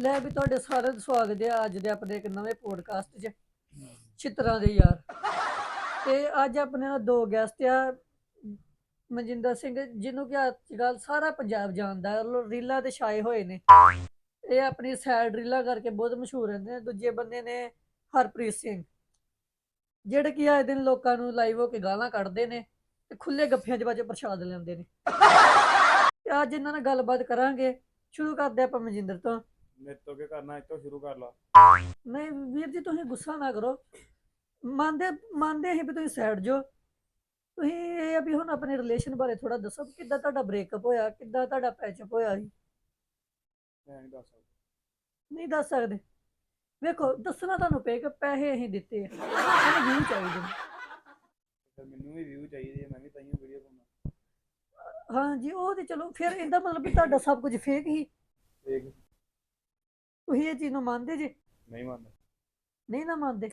ਲੈ ਵੀ ਤੁਹਾਡੇ ਸਾਰਿਆਂ ਦਾ ਸਵਾਗਤ ਹੈ ਅੱਜ ਦੇ ਆਪਣੇ ਇੱਕ ਨਵੇਂ ਪੋਡਕਾਸਟ 'ਚ। ਛਿੱਤਰਾਂ ਦੇ ਯਾਰ। ਤੇ ਅੱਜ ਆਪਣੇ ਨਾਲ ਦੋ ਗੈਸਟ ਆ, ਮਨਜਿੰਦਰ ਸਿੰਘ, ਜਿਹਨੂੰ ਕਿ ਅੱਜ ਕੱਲ੍ਹ ਸਾਰਾ ਪੰਜਾਬ ਜਾਣਦਾ ਹੈ। ਰੀਲਾਂ ਤੇ ਛਾਏ ਹੋਏ ਨੇ। ਇਹ ਆਪਣੀ ਸੈਡ ਰੀਲਾਂ ਕਰਕੇ ਬਹੁਤ ਮਸ਼ਹੂਰ ਰਹਿੰਦੇ ਨੇ। ਦੂਜੇ ਬੰਦੇ ਨੇ ਹਰਪ੍ਰੀਤ ਸਿੰਘ। ਜਿਹੜੇ ਕਿ ਆਏ ਦਿਨ ਲੋਕਾਂ ਨੂੰ ਲਾਈਵ ਹੋ ਕੇ ਗਾਲਾਂ ਕੱਢਦੇ ਨੇ ਤੇ ਖੁੱਲੇ ਗੱਫਿਆਂ 'ਚ ਬਾਜੇ ਪ੍ਰਸ਼ਾਦ ਲੈਂਦੇ ਨੇ। ਤੇ ਅੱਜ ਇਹਨਾਂ ਨਾਲ ਗੱਲਬਾਤ ਕਰਾਂਗੇ। ਸ਼ੁਰੂ ਕਰਦੇ ਆਪਾਂ ਮਨਜਿੰਦਰ ਤੋਂ। ਮੇਰੇ ਤੋਂ ਕੀ ਕਰਨਾ ਇੱਥੋਂ ਸ਼ੁਰੂ ਕਰ ਲਾ। ਨਹੀਂ ਵੀਰ ਜੀ ਤੁਸੀਂ ਗੁੱਸਾ ਨਾ ਕਰੋ। ਮੰਨਦੇ ਮੰਨਦੇ ਅਸੀਂ ਵੀ ਤੁਸੀਂ ਸਾਈਡ ਜੋ। ਤੁਸੀਂ ਇਹ ਆ ਵੀ ਹੁਣ ਆਪਣੇ ਰਿਲੇਸ਼ਨ ਬਾਰੇ ਥੋੜਾ ਦੱਸੋ ਵੀ ਕਿੱਦਾਂ ਤੁਹਾਡਾ ਬ੍ਰੇਕਅਪ ਹੋਇਆ ਕਿੱਦਾਂ ਤੁਹਾਡਾ ਪੈਚਅਪ ਹੋਇਆ ਸੀ। ਮੈਂ ਨਹੀਂ ਦੱਸ ਸਕਦਾ। ਨਹੀਂ ਦੱਸ ਸਕਦੇ। ਵੇਖੋ ਦੱਸਣਾ ਤੁਹਾਨੂੰ ਪਏਗਾ ਪੈਸੇ ਅਸੀਂ ਦਿੱਤੇ ਆ। ਸਾਨੂੰ ਵੀਊ ਚਾਹੀਦੇ ਨੇ। ਫਿਰ ਮੈਨੂੰ ਵੀ ਵਿਊ ਚਾਹੀਦੀ ਹੈ ਮੈਂ ਵੀ ਤਾਈਓ ਵੀਡੀਓ ਪਾਉਣਾ। ਹਾਂਜੀ ਉਹ ਤੇ ਚਲੋ ਫਿਰ ਇਹਦਾ ਮਤਲਬ ਵੀ ਤੁਹਾਡਾ ਸਭ ਕੁਝ ਫੇਕ ਹੀ ਦੇਖ ਤੁਸੀਂ ਇਹ ਚੀਜ਼ ਨੂੰ ਮੰਨਦੇ ਜੀ? ਨਹੀਂ ਮੰਨਦਾ। ਨਹੀਂ ਨਾ ਮੰਨਦੇ?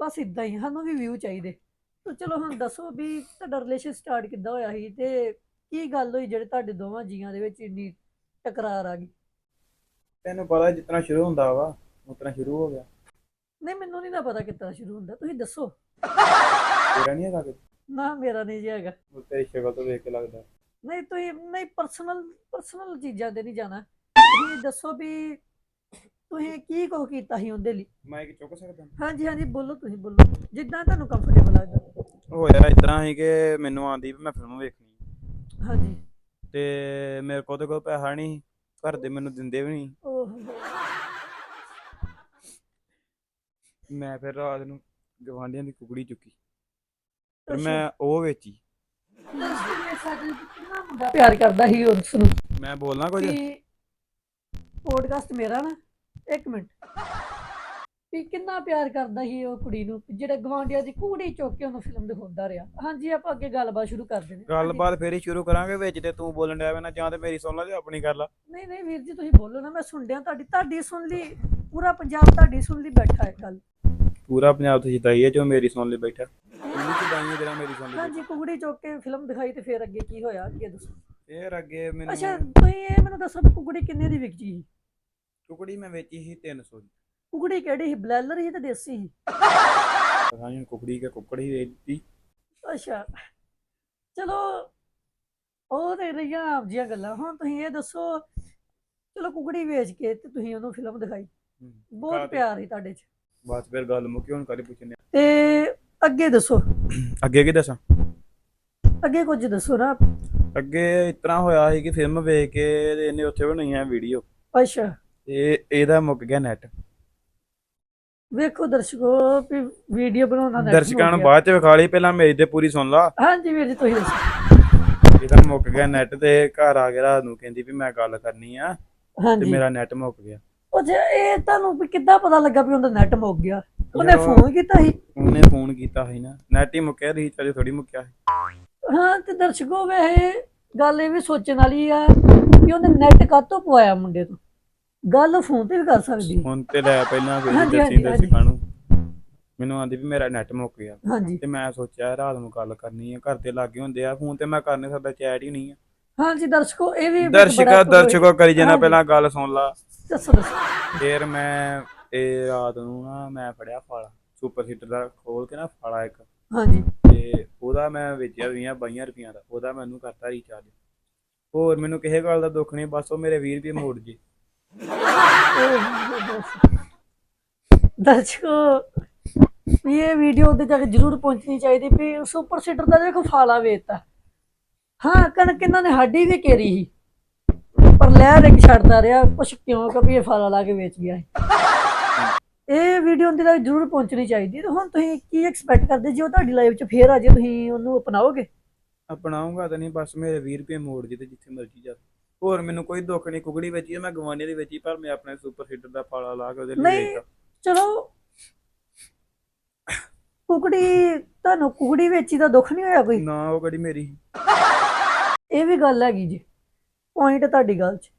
ਬਸ ਇਦਾਂ ਹੀ ਸਾਨੂੰ ਵੀ ਵਿਊ ਚਾਹੀਦੇ। ਤਾਂ ਚਲੋ ਹੁਣ ਦੱਸੋ ਵੀ ਤੁਹਾਡਾ ਰਿਲੇਸ਼ਨ ਸਟਾਰਟ ਕਿੱਦਾਂ ਹੋਇਆ ਸੀ ਤੇ ਕੀ ਗੱਲ ਹੋਈ ਜਿਹੜੇ ਤੁਹਾਡੇ ਦੋਵਾਂ ਜੀਆਂ ਦੇ ਵਿੱਚ ਇੰਨੀ ਟਕਰਾਰ ਆ ਗਈ? ਤੈਨੂੰ ਪਤਾ ਜਿਤਨਾ ਸ਼ੁਰੂ ਹੁੰਦਾ ਵਾ ਉਤਨਾ ਸ਼ੁਰੂ ਹੋ ਗਿਆ। ਨਹੀਂ ਮੈਨੂੰ ਨਹੀਂ ਨਾ ਪਤਾ ਕਿੱਦਾਂ ਸ਼ੁਰੂ ਹੁੰਦਾ ਤੁਸੀਂ ਦੱਸੋ। ਤੇਰਾ ਨਹੀਂ ਹੈਗਾ ਕਿ ਨਾ ਮੇਰਾ ਨਹੀਂ ਜੀ ਹੈਗਾ। ਉਹ ਤੇਰੀ ਸ਼ਕਲ ਤੋਂ ਵੇਖ ਕੇ ਲੱਗਦਾ। ਨਹੀਂ ਤੁਸੀਂ ਨਹੀਂ ਪਰਸਨਲ ਪਰਸਨਲ ਚੀਜ਼ਾਂ ਤੇ ਨਹੀਂ ਜਾਣਾ। ਤੁਸੀਂ ਦੱਸੋ ਵੀ ਤੁਸੀਂ ਕੀ ਕੁਛ ਕੀਤਾ ਸੀ ਉਹਦੇ ਲਈ? ਮੈਂ ਕੀ ਚੁੱਕ ਸਕਦਾ? ਹਾਂਜੀ ਹਾਂਜੀ ਬੋਲੋ ਤੁਸੀਂ ਬੋਲੋ। ਜਿੱਦਾਂ ਤੁਹਾਨੂੰ ਕੰਫਰਟੇਬਲ ਲੱਗਦਾ। ਹੋਇਆ ਇਤਨਾ ਹੀ ਕਿ ਮੈਨੂੰ ਆਂਦੀ ਵੀ ਮੈਂ ਫਿਲਮ ਵੇਖਣੀ। ਹਾਂਜੀ। ਤੇ ਮੇਰੇ ਕੋਲ ਤੇ ਕੋਈ ਪੈਸਾ ਨਹੀਂ ਘਰ ਦੇ ਮੈਨੂੰ ਦਿੰਦੇ ਵੀ ਨਹੀਂ। ਓਹ। ਮੈਂ ਫਿਰ ਰਾਤ ਨੂੰ ਗਵਾਂਢੀਆਂ ਦੀ ਕੁਕੜੀ ਚੁੱਕੀ। ਫਿਰ। ਮੈਂ ਉਹ ਵੇਚੀ। ਕਿੰਨਾ ਮੁੰਡਾ ਪਿਆਰ ਕਰਦਾ ਸੀ ਉਸ ਨੂੰ? ਮੈਂ ਬੋਲਣਾ ਕੁਝ? ਕਿ ਪੋਡਕਾਸਟ ਮੇਰਾ ਨਾ। ਇੱਕ ਮਿੰਟ। ਵੀ ਕਿੰਨਾ ਪਿਆਰ ਕਰਦਾ ਸੀ ਉਹ ਕੁੜੀ ਨੂੰ ਜਿਹੜੇ ਗਵਾਂਢੀਆਂ ਦੀ ਕੁੜੀ ਚੁੱਕ ਕੇ ਉਹਨੂੰ ਫਿਲਮ ਦਿਖਾਉਂਦਾ ਰਿਹਾ। ਹਾਂਜੀ ਆਪਾਂ ਅੱਗੇ ਗੱਲਬਾਤ ਸ਼ੁਰੂ ਕਰਦੇ ਨੇ ਗੱਲਬਾਤ ਫੇਰ ਹੀ ਸ਼ੁਰੂ ਕਰਾਂਗੇ ਵਿੱਚ ਤੇ ਤੂੰ ਬੋਲਣ ਡਿਆ ਵੇ ਨਾ ਜਾਂ ਤੇ ਮੇਰੀ ਸੁਣ ਲਾ ਜਾਂ ਆਪਣੀ ਕਰ ਲਾ। ਨਹੀਂ ਨਹੀਂ ਵੀਰ ਜੀ ਤੁਸੀਂ ਬੋਲੋ ਨਾ ਮੈਂ ਸੁਣ ਡਿਆ ਤੁਹਾਡੀ ਤੁਹਾਡੀ ਸੁਣ ਲਈ ਪੂਰਾ ਪੰਜਾਬ ਤੁਹਾਡੀ ਸੁਣ ਲਈ ਬੈਠਾ ਹੈ ਕੱਲ ਪੂਰਾ ਪੰਜਾਬ ਤੋਂ ਜਿਤਾਈ ਹੈ ਜੋ ਮੇਰੀ ਸੁਣ ਲਈ ਬੈਠਾ। ਉਹਨੂੰ ਚਦਾਈਆਂ ਜਿਹੜਾ ਮੇਰੀ ਸੁਣ ਲਈ ਬੈਠਾ। ਹਾਂਜੀ ਕੁੜੀ ਚੁੱਕ ਕੇ ਫਿਲਮ ਦਿਖਾਈ ਤੇ ਫਿਰ ਅੱਗੇ ਕੀ ਹੋਇਆ ਅੱਗੇ ਦੱਸੋ। ਫੇਰ ਅੱਗੇ ਮੈਨੂੰ ਅੱਛਾ ਤੁਸੀਂ ਇਹ ਮੈਨੂੰ ਦੱਸੋ ਵੀ ਕੁੜੀ ਕਿੰਨੇ ਦੀ ਵਿਕਜੀ ਸੀ ਟੁਕੜੀ ਮੈਂ ਵੇਚੀ ਸੀ 300 ਦੀ। ਕੁੜੀ ਕਿਹੜੀ ਸੀ? ਬਲੈਲਰ ਸੀ ਤੇ ਦੇਸੀ ਸੀ? ਪਤਾ ਨਹੀਂ ਕੁਕੜੀ ਕੇ ਕੁੱਕੜ ਹੀ ਵੇਚਤੀ। ਅੱਛਾ। ਚਲੋ ਉਹ ਤੇ ਰਹੀਆਂ ਆਪ ਜੀਆਂ ਗੱਲਾਂ। ਹੁਣ ਤੁਸੀਂ ਇਹ ਦੱਸੋ ਚਲੋ ਕੁਕੜੀ ਵੇਚ ਕੇ ਤੇ ਤੁਸੀਂ ਉਹਨੂੰ ਫਿਲਮ ਦਿਖਾਈ। ਬਹੁਤ ਕਾਹਦੀ? ਪਿਆਰ ਸੀ ਤੁਹਾਡੇ 'ਚ। ਬਸ ਫਿਰ ਗੱਲ ਮੁੱਕੀ ਹੁਣ ਕਦੇ ਪੁੱਛਣੇ ਤੇ ਅੱਗੇ ਦੱਸੋ। ਅੱਗੇ ਕੀ ਦੱਸਾਂ? ਅੱਗੇ ਕੁਝ ਦੱਸੋ ਨਾ। ਅੱਗੇ ਇਤਨਾ ਹੋਇਆ ਸੀ ਕਿ ਫਿਲਮ ਵੇਖ ਕੇ ਇਹਨੇ ਉੱਥੇ ਬਣਾਈਆਂ ਵੀਡੀਓ ਅੱਛਾ। ਤੇ ਇਹਦਾ ਮੁੱਕ ਗਿਆ ਨੈਟ ਵੇਖੋ ਦਰਸ਼ਕੋ ਵੀ ਵੀਡੀਓ ਬਣਾਉਣਾ net ਦਰਸ਼ਕਾਂ ਨੂੰ। ਬਾਅਦ ਚ ਵਿਖਾ ਲਈ ਪਹਿਲਾਂ ਮੇਰੀ ਤੇ ਪੂਰੀ ਸੁਣ ਲਾ। ਹਾਂਜੀ ਵੀਰ ਜੀ ਤੁਸੀਂ ਦੱਸੋ। ਇਹਦਾ ਮੁੱਕ ਗਿਆ ਨੈਟ ਤੇ ਘਰ ਆ ਕੇ ਰਾਤ ਨੂੰ ਕਹਿੰਦੀ ਵੀ ਮੈਂ ਗੱਲ ਕਰਨੀ ਆ ਤੇ ਹਾਂਜੀ। ਮੇਰਾ ਨੈਟ ਮੁੱਕ ਗਿਆ। ਉਹ ਜੇ ਇਹ ਤੁਹਾਨੂੰ ਵੀ ਕਿੱਦਾਂ ਪਤਾ ਲੱਗਾ ਵੀ ਉਹਦਾ ਨੈਟ ਮੁੱਕ ਗਿਆ? ਉਹਨੇ ਫੋਨ ਕੀਤਾ ਸੀ? ਉਹਨੇ ਫੋਨ ਕੀਤਾ ਸੀ ਨਾ। ਨੈਟ ਹੀ ਮੁੱਕਿਆ ਰੀਚਾਰਜ ਥੋੜੀ ਮੁੱਕਿਆ ਸੀ। ਹਾਂ ਤੇ ਦਰਸ਼ਕੋ ਵੈਸੇ ਗੱਲ ਇਹ ਵੀ ਸੋਚਣ ਵਾਲੀ ਆ ਕਿ ਉਹਨੇ ਨੈਟ ਕਾਤੋਂ ਪਵਾਇਆ ਮੁੰਡੇ ਤੋਂ? ਗੱਲ ਫੋਨ ਤੇ ਵੀ ਕਰ ਸਕਦੀ। ਹੁਣ ਤੇ ਲੈ ਪਹਿਲਾਂ ਫਿਰ ਹਾਂਜੀ, ਦੱਸੀ ਹਾਂਜੀ, ਮੈਨੂੰ ਆਂਦੀ ਵੀ ਮੇਰਾ ਨੈਟ ਮੁੱਕ ਗਿਆ। ਹਾਂਜੀ। ਤੇ ਮੈਂ ਸੋਚਿਆ ਰਾਤ ਨੂੰ ਗੱਲ ਕਰਨੀ ਆ ਘਰ ਦੇ ਲਾਗੇ ਹੁੰਦੇ ਆ। ਫੋਨ ਤੇ ਮੈਂ ਕਰ ਨਹੀਂ ਸਕਦਾ ਚੈਟ ਹੀ ਨਹੀਂ ਆ। ਹਾਂਜੀ ਦਰਸ਼ਕੋ ਇਹ ਵੀ ਇੱਕ ਦਰਸ਼ਕਾ ਬੜਾ ਦਰਸ਼ਕੋ ਕਰੀ ਜਾਣਾ ਹਾਂਜੀ। ਪਹਿਲਾਂ ਗੱਲ ਸੁਣ ਲਾ। ਦੱਸੋ ਦੱਸੋ। ਫੇਰ ਮੈਂ ਇਹ ਰਾਤ ਨੂੰ ਨਾ ਮੈਂ ਫੜਿਆ ਫਾਲਾ। ਸੁਪਰ ਸੀਟਰ ਦਾ ਖੋਲ ਕੇ ਨਾ ਫਾਲਾ ਇੱਕ। ਹਾਂਜੀ। ਤੇ ਉਹਦਾ ਮੈਂ ਵੇਚਿਆ 20 22 ਰੁਪਈਆਂ ਦਾ। ਉਹਦਾ ਮੈਨੂੰ ਕਰਤਾ ਰੀਚਾਰਜ ਹੋਰ ਮੈਨੂੰ ਕਿਸੇ ਗੱਲ ਦਾ ਦੁੱਖ ਨਹੀਂ ਬਸ ਉਹ ਮੇਰੇ 20 ਰੁਪਏ ਮੋੜ ਜੇ। ਦਰਸ਼ਕੋ ਵੀ ਇਹ ਵੀਡੀਓ ਉਹਦੇ ਤੱਕ ਜ਼ਰੂਰ ਪਹੁੰਚਣੀ ਚਾਹੀਦੀ ਵੀ ਸੁਪਰ ਸੀਟਰ ਦਾ ਦੇਖੋ ਫਾਲਾ ਵੇਚਤਾ। ਹਾਂ, ਕਣਕ ਇਹਨਾਂ ਨੇ ਸਾਡੀ ਵੀ ਕੇਰੀ ਸੀ। ਪਰ ਲਹਿਰ ਇੱਕ ਛੱਡਦਾ ਰਿਹਾ, ਕੁਛ ਕਿਉਂ? ਕਿ ਵੀ ਇਹ ਫਾਲਾ ਲਾ ਕੇ ਵੇਚ ਇਹ ਵੀਡੀਓ ਉਹਦੇ ਤੱਕ ਜ਼ਰੂਰ ਪਹੁੰਚਣੀ ਚਾਹੀਦੀ ਤੇ ਹੁਣ ਤੁਸੀਂ ਕੀ ਐਕਸਪੈਕਟ ਕਰਦੇ ਜੇ ਉਹ ਤੁਹਾਡੀ ਲਾਈਫ 'ਚ ਫੇਰ ਆ ਜੇ ਤੁਸੀਂ ਉਹਨੂੰ ਅਪਣਾਓਗੇ? ਅਪਣਾਉਂਗਾ ਤਾਂ ਨਹੀਂ, ਬਸ ਮੇਰੇ 20 ਰੁਪਏ ਮੋੜ ਜੇ ਜਿੱਥੇ ਮਰਜ਼ੀ ਜਾ। ਹੋਰ ਮੈਨੂੰ ਕੋਈ ਦੁੱਖ ਨਹੀਂ ਕੁਗੜੀ ਵੇਚੀ ਮੈਂ ਗਵਾਂਢੀ ਦੀ ਵੇਚੀ ਪਰ ਮੈਂ ਆਪਣੇ ਸੁਪਰ ਸੀਟਰ ਦਾ ਫਾਲਾ ਲਾ ਕੇ ਉਹਦੇ ਲਈ ਨਹੀਂ। ਵੇਚਦਾ ਚਲੋ ਕੁਕੜੀ ਤੁਹਾਨੂੰ ਕੁਕੜੀ ਵੇਚੀ ਦਾ ਦੁੱਖ ਨਹੀਂ ਹੋਇਆ ਕੋਈ? ਨਾ ਉਹ ਕਿਹੜੀ ਮੇਰੀ? ਇਹ ਵੀ ਗੱਲ ਹੈਗੀ ਜੀ ਪੁਆਇੰਟ ਤੁਹਾਡੀ ਗੱਲ 'ਚ।